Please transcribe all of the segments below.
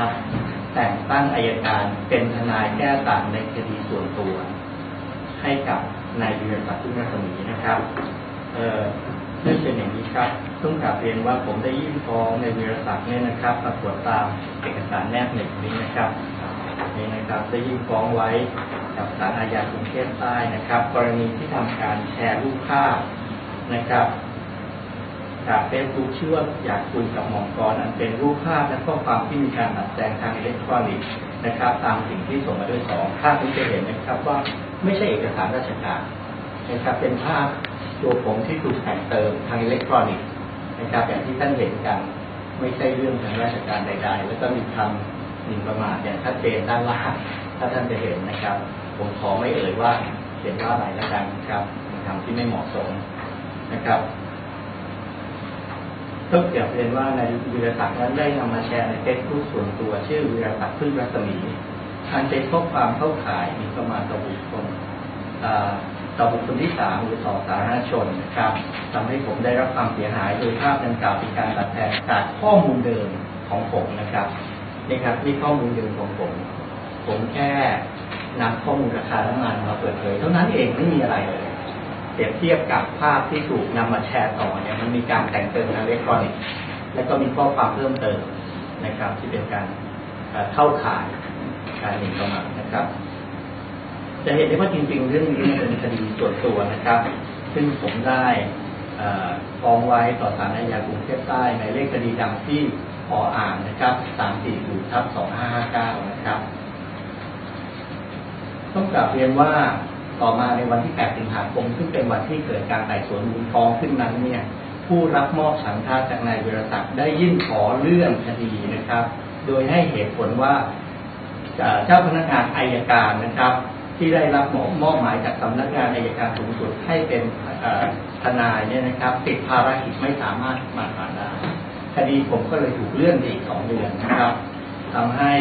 นะครับ แต่งตั้งอายการเป็นทนายแก้ต่างในคดีส่วนตัว ให้กับนายวิรศักดิ์พึ่งรัศมีนะครับเอ่อเนื่องเป็นอย่างนี้ครับต้องกราบเรียนว่าผมได้ยื่นฟ้องในวีรศักดิ์เนี่ยนะครับปรากฏตามเอกสารแนบหนึ่งนี้นะครับนี่นะครับได้ยื่นฟ้องไว้กับศาลอาญากรุงเทพใต้นะครับ กรณีที่ทำการแชร์รูปภาพนะครับ จากเฟซบุ๊กชื่อว่าอยากคุยกับหมอกรอันเป็นรูปภาพและข้อความที่มีการดัดแปลงทางอิเล็กทรอนิกส์นะครับตามสิ่งที่ส่งมาด้วยสองภาพนี้จะเห็นนะครับว่าไม่ใช่เอกสารราชการนะครับเป็นภาพตัวผมที่ถูกแต่งเติมทางอิเล็กทรอนิกส์นะครับอย่างที่ท่านเห็นกันไม่ใช่เรื่องทางราชการใด ๆ แล้วก็มีคำหมิ่นประมาทอย่างชัดเจนด้านล่างถ้าท่านจะเห็นนะครับ ผมขอไม่เอ่ยว่าเขียนว่าอะไรแล้วกันนะครับเป็นคำที่ไม่เหมาะสมนะครับ ต้องเกรียบเรียนว่าในวีรศักดิ์นั้นได้นำมาแชร์ในเฟซบุ๊กส่วนตัวชื่อวีรศักดิ์พึ่งรัศมีอันเป็นข้อความเข้าข่ายมีประมาณต่อบุคคลต่อบุคคลที่สามหรือต่อสาธารณชนครับทำให้ผมได้รับความเสียหายโดยภาพดังกล่าวเป็นการตัดแทนจากข้อมูลเดิมของผมนะครับนี่ครับนี่ข้อมูลเดิมของผม ผมแค่นำข้อมูลราคาน้ำมันมาเปิดเผยเท่านั้นเองไม่มีอะไรเลย รียบเทียบกับภาพที่ถูกนำมาแชร์ต่อเนี่ยมันมีการแต่งเติมทางอิเล็กทรอนิกส์แล้วก็มีข้อความเพิ่มเติมนะครับ ที่เป็นการเข้าข่ายการหมิ่นประมาทนะครับ จะเห็นได้ว่าจริง ๆ เรื่องนี้เป็นคดีส่วนตัวนะครับ ซึ่งผมได้เอ่อฟ้องไว้ต่อศาลอาญากรุงเทพใต้ในเลขคดีดังที่ขออ่านนะครับ 340ทับ2559 นะครับ ต้องกลับเรียนว่า ต่อมาในวันที่ 8 สิงหาคม ซึ่งเป็นวันที่เกิดการไต่สวนมูลฟ้องขึ้นนั้นเนี่ยผู้รับมอบฉันทาจากนายวิรศักดิ์ได้ยื่นขอเลื่อนคดีนะครับ โดยให้เหตุผลว่าเจ้าพนักงานอายการนะครับ ที่ได้รับมอบหมายจากสำนักงานอายการสูงสุดให้เป็นทนายเนี่ยนะครับติดภารกิจไม่สามารถมาหาได้คดีผมก็เลยถูกเลื่อนไปอีกสองเดือนนะครับทำให้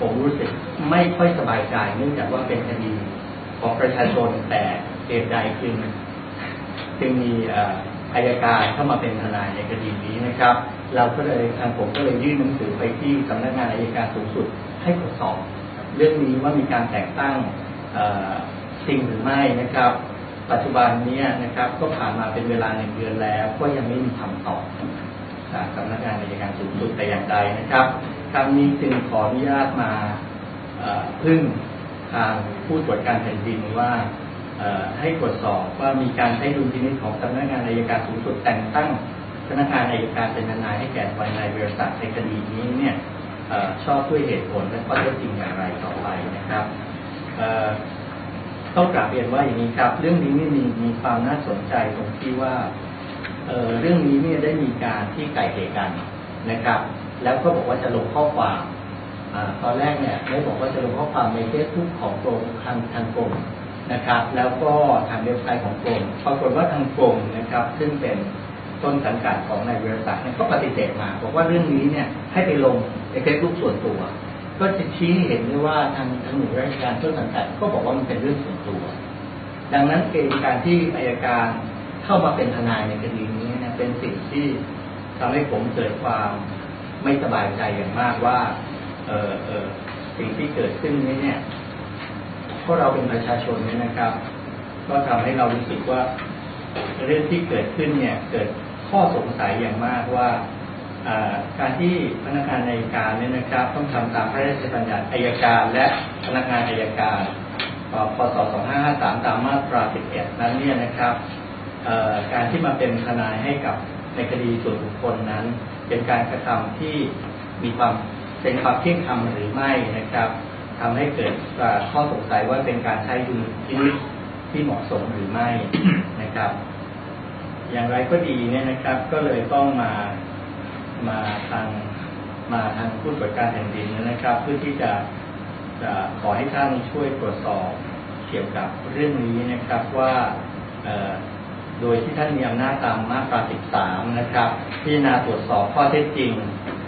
ผมรู้สึกไม่ค่อยสบายใจเนื่องจากว่าเป็นคดี ของประชาชนแต่เหตุใดจึงจึงมีอายการเข้ามาเป็นทนายในคดีนี้นะครับ เราก็เลยทางผมก็เลยยื่นหนังสือไปที่สำนักงานอายการสูงสุดให้ตรวจสอบ เรื่องนี้ว่ามีการแต่งตั้งจริงหรือไม่นะครับ ปัจจุบันนี้นะครับ ก็ผ่านมาเป็นเวลาหนึ่งเดือนแล้ว ก็ยังไม่มีคำตอบจากสำนักงานในการสูงสุดแต่อย่างใดนะครับครั้งนี้จึงขออนุญาตมาพึ่ง ทางผู้ตรวจการแผ่นดินว่าให้ตรวจสอบว่ามีการใช้ดุลพินิจของสำนักงานในการสูงสุดแต่งตั้งพนักงานในการเป็นทนายให้แก่ฝ่ายนายบริษัทในคดีนี้เนี่ยอชอบด้วยเหตุผลและข้อเท็จจริงอย่างไรต่อไปนะครับต้องกลับเรียนว่าอย่างนี้ครับ เรื่องนี้นี่มีมีความน่าสนใจตรงที่ว่าเเรื่องนี้เนี่ยได้มีการที่ไก่เกลี่ยกันนะครับ แล้วก็บอกว่าจะลงข้อความ ตอนแรกเนี่ยได้บอกว่าจะลงข้อความในเฟซบุ๊กของกรมทางทางกรมนะครับ แล้วก็ทางเว็บไซต์ของกรมปรากฏว่าทางกรมนะครับ ซึ่งเป็นต้นสังกัดของนายวิรศักดิ์เนี่ยก็ปฏิเสธมาบอกว่าเรื่องนี้เนี่ยให้ไปลงในเฟซบุ๊กส่วนตัว ก็จะชี้ให้เห็นได้ว่าทางทางหน่วยราชการต้นสังกัดก็บอกว่ามันเป็นเรื่องส่วนตัว ดังนั้นเองการที่อายการเข้ามาเป็นทนายในคดีนี้เนะเป็นสิ่งที่ทำให้ผมเกิดความไม่สบายใจอย่างมากว่า ออเออสิ่งที่เกิดขึ้นนี้เนี่ยพวกเราเป็นประชาชนเนี่ยนะครับ ก็ทำให้เรารู้สึกว่าเรื่องที่เกิดขึ้นเนี่ย เกิดข้อสงสัยอย่างมากว่าการที่พนักงานอัยการเนี่ยนะครับ ต้องทำตามพระราชบัญญัติอัยการและพนักงานอัยการพศ 2553 ตามมาตรา 11 นั้นเนี่ยนะครับการที่มาเป็นทนายให้กับในคดีส่วนบุคคลนั้น เป็นการกระทำที่มีความ เป็นความเที่ยงธรรมหรือไม่นะครับทำให้เกิดข้อสงสัยว่าเป็นการใช้ดุลพินิจที่เหมาะสมหรือไม่นะครับ อย่างไรก็ดีเนี่ยนะครับ ก็เลยต้องมามาทางมาทางผู้ตรวจการแผ่นดินนะครับ เพื่อที่จะจะขอให้ท่านช่วยตรวจสอบเกี่ยวกับเรื่องนี้นะครับว่า โดยที่ท่านมีอำนาจตามมาตรา 13 นะครับ พิจารณาตรวจสอบข้อเท็จจริง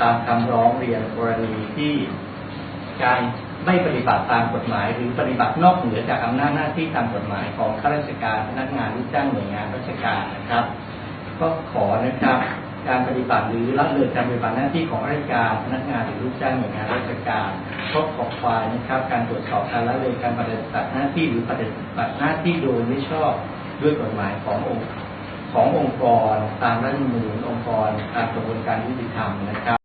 ตามคำร้องเรียนกรณีที่การไม่ปฏิบัติตามกฎหมาย หรือปฏิบัตินอกเหนือจากอำนาจหน้าที่ตามกฎหมายของข้าราชการพนักงานลูกจ้างหน่วยงานราชการนะครับ ก็ขอนะครับ การปฏิบัติหรือละเลยการปฏิบัติหน้าที่ของราชการพนักงานหรือลูกจ้างหน่วยงานราชการครบขอบควายนะครับ การตรวจสอบการละเลยการปฏิบัติหน้าที่หรือปฏิบัติหน้าที่โดยไม่ชอบ ด้วยกฎหมายขององค์ขององค์กร ตามนั้นหรมนูองค์กรตามกระบวนการยุติธรรมนะครับ